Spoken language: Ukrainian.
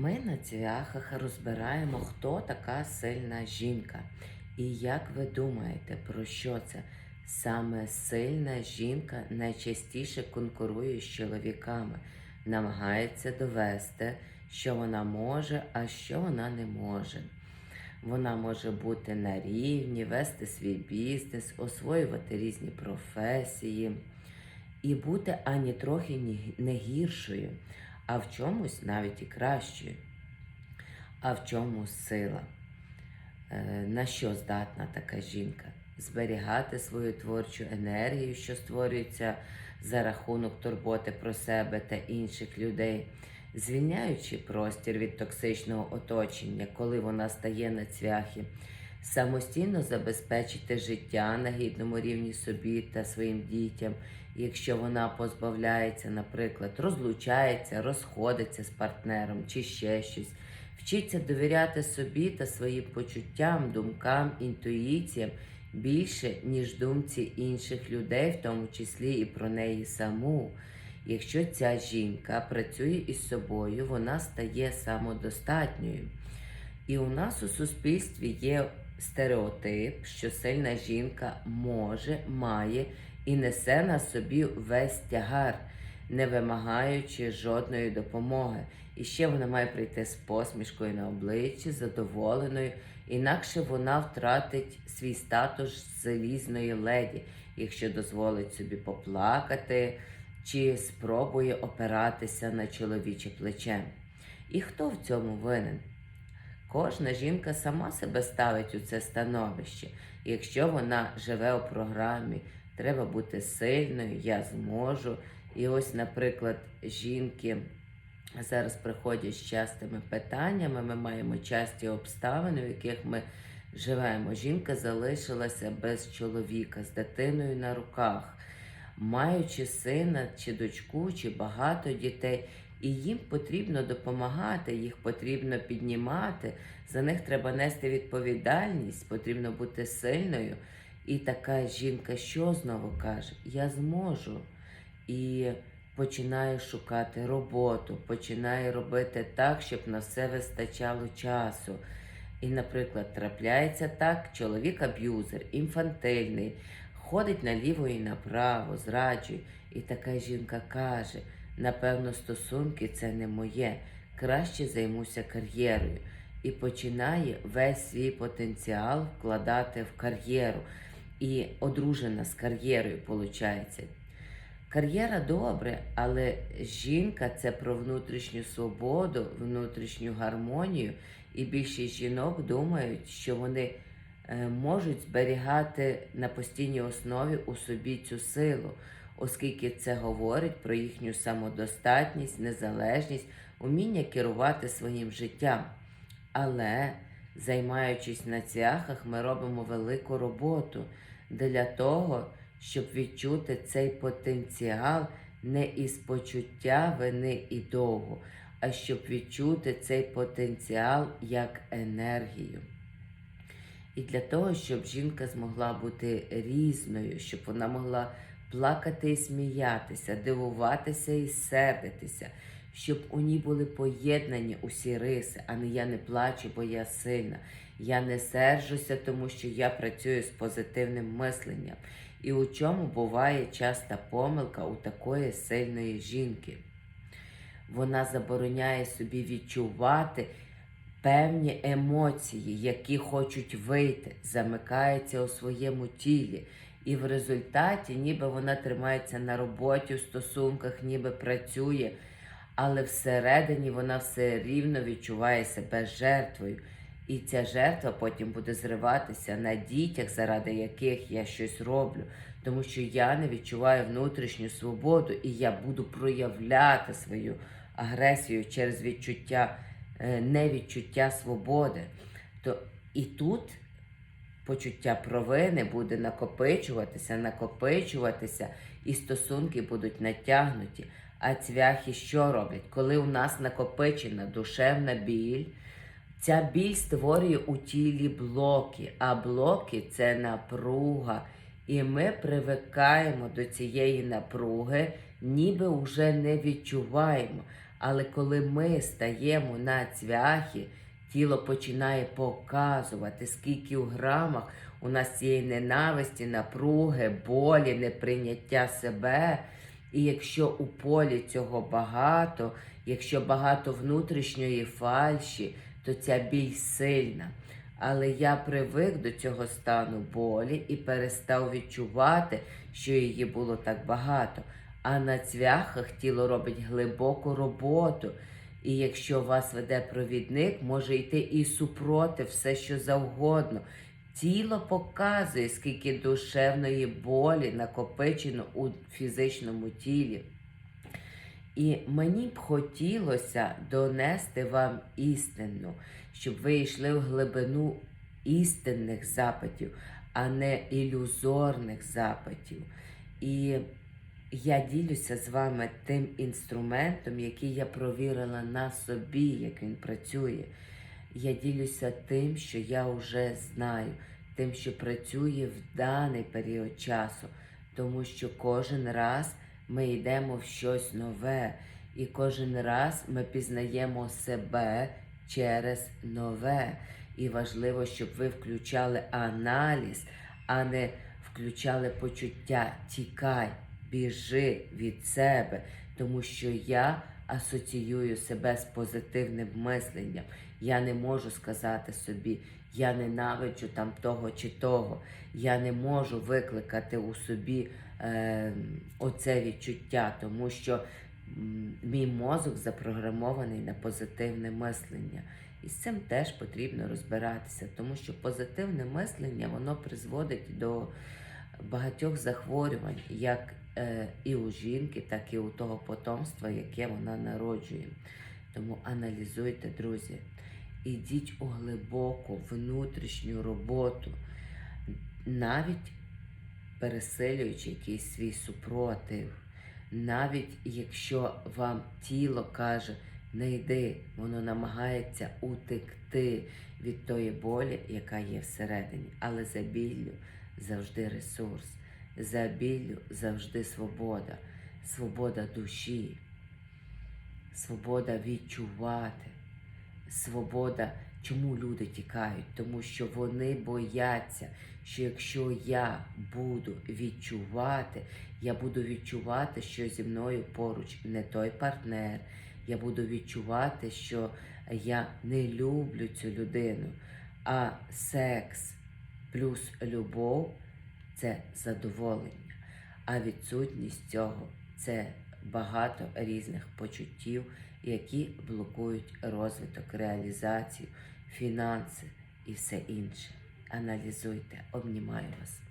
Ми на цвяхах розбираємо, хто така сильна жінка. І як ви думаєте, про що це? Саме сильна жінка найчастіше конкурує з чоловіками, намагається довести, що вона може, а що вона не може. Вона може бути на рівні, вести свій бізнес, освоювати різні професії і бути ані трохи не гіршою, а в чомусь навіть і кращою. А в чому сила? Е, На що здатна така жінка? Зберігати свою творчу енергію, що створюється за рахунок турботи про себе та інших людей, звільняючи простір від токсичного оточення, коли вона стає на цвяхи, самостійно забезпечити життя на гідному рівні собі та своїм дітям, якщо вона позбавляється, наприклад, розлучається, розходиться з партнером чи ще щось. Вчиться довіряти собі та своїм почуттям, думкам, інтуїціям більше, ніж думці інших людей, в тому числі і про неї саму. Якщо ця жінка працює із собою, вона стає самодостатньою. І у нас у суспільстві є стереотип, що сильна жінка може, має і несе на собі весь тягар, не вимагаючи жодної допомоги. І ще вона має прийти з посмішкою на обличчі, задоволеною, інакше вона втратить свій статус залізної леді, якщо дозволить собі поплакати чи спробує опиратися на чоловіче плече. І хто в цьому винен? Кожна жінка сама себе ставить у це становище. Якщо вона живе у програмі, треба бути сильною, я зможу. І ось, наприклад, жінки зараз приходять з частими питаннями, ми маємо часті обставини, в яких ми живемо. Жінка залишилася без чоловіка, з дитиною на руках, маючи сина чи дочку, чи багато дітей. І їм потрібно допомагати, їх потрібно піднімати, за них треба нести відповідальність, потрібно бути сильною. І така жінка що знову каже? Я зможу. І починає шукати роботу, починає робити так, щоб на все вистачало часу. І, наприклад, трапляється так, чоловік аб'юзер, інфантильний, ходить наліво і направо, зраджує. І така жінка каже: напевно, стосунки це не моє, краще займуся кар'єрою. І починає весь свій потенціал вкладати в кар'єру. І одружена з кар'єрою, виходить. Кар'єра добре, але жінка це про внутрішню свободу, внутрішню гармонію. І більшість жінок думають, що вони е, можуть зберігати на постійній основі у собі цю силу, оскільки це говорить про їхню самодостатність, незалежність, уміння керувати своїм життям. Але, займаючись на цвяхах, ми робимо велику роботу для того, щоб відчути цей потенціал не із почуття вини і довгу, а щоб відчути цей потенціал як енергію. І для того, щоб жінка змогла бути різною, щоб вона могла плакати і сміятися, дивуватися і сердитися, щоб у ній були поєднані усі риси, а не я не плачу, бо я сильна. Я не сержуся, тому що я працюю з позитивним мисленням. І у чому буває часта помилка у такої сильної жінки? Вона забороняє собі відчувати певні емоції, які хочуть вийти, замикається у своєму тілі. І в результаті, ніби вона тримається на роботі, в стосунках, ніби працює, але всередині вона все рівно відчуває себе жертвою. І ця жертва потім буде зриватися на дітях, заради яких я щось роблю, тому що я не відчуваю внутрішню свободу, і я буду проявляти свою агресію через відчуття, е, невідчуття свободи. То і тут почуття провини буде накопичуватися, накопичуватися, і стосунки будуть натягнуті. А цвяхи що роблять? Коли у нас накопичена душевна біль, ця біль створює у тілі блоки, а блоки це напруга. І ми привикаємо до цієї напруги, ніби вже не відчуваємо. Але коли ми стаємо на цвяхи, тіло починає показувати, скільки у грамах у нас цієї ненависті, напруги, болі, неприйняття себе. І якщо у полі цього багато, якщо багато внутрішньої фальші, то ця біль сильна. Але я привик до цього стану болі і перестав відчувати, що її було так багато. А на цвяхах тіло робить глибоку роботу. І якщо вас веде провідник, може йти і супроти все, що завгодно. Тіло показує, скільки душевної болі накопичено у фізичному тілі. І мені б хотілося донести вам істину, щоб ви йшли в глибину істинних запитів, а не ілюзорних запитів. І я ділюся з вами тим інструментом, який я провірила на собі, як він працює. Я ділюся тим, що я вже знаю, тим, що працює в даний період часу, тому що кожен раз ми йдемо в щось нове, і кожен раз ми пізнаємо себе через нове. І важливо, щоб ви включали аналіз, а не включали почуття тікай, біжи від себе, тому що я асоціюю себе з позитивним мисленням. Я не можу сказати собі, я ненавиджу там того чи того. Я не можу викликати у собі е, оце відчуття, тому що мій мозок запрограмований на позитивне мислення. І з цим теж потрібно розбиратися, тому що позитивне мислення воно призводить до багатьох захворювань, як е, і у жінки, так і у того потомства, яке вона народжує. Тому аналізуйте, друзі, ідіть у глибоку внутрішню роботу, навіть пересилюючи якийсь свій супротив, навіть якщо вам тіло каже, не йди, воно намагається утекти від тої болі, яка є всередині. Але за біллю завжди ресурс, за біллю завжди свобода, свобода душі, свобода відчувати, свобода. Чому люди тікають? Тому що вони бояться, що якщо я буду відчувати, я буду відчувати, що зі мною поруч не той партнер. Я буду відчувати, що я не люблю цю людину, а секс плюс любов це задоволення. А відсутність цього це багато різних почуттів, які блокують розвиток, реалізацію, фінанси і все інше. Аналізуйте, обнімаю вас.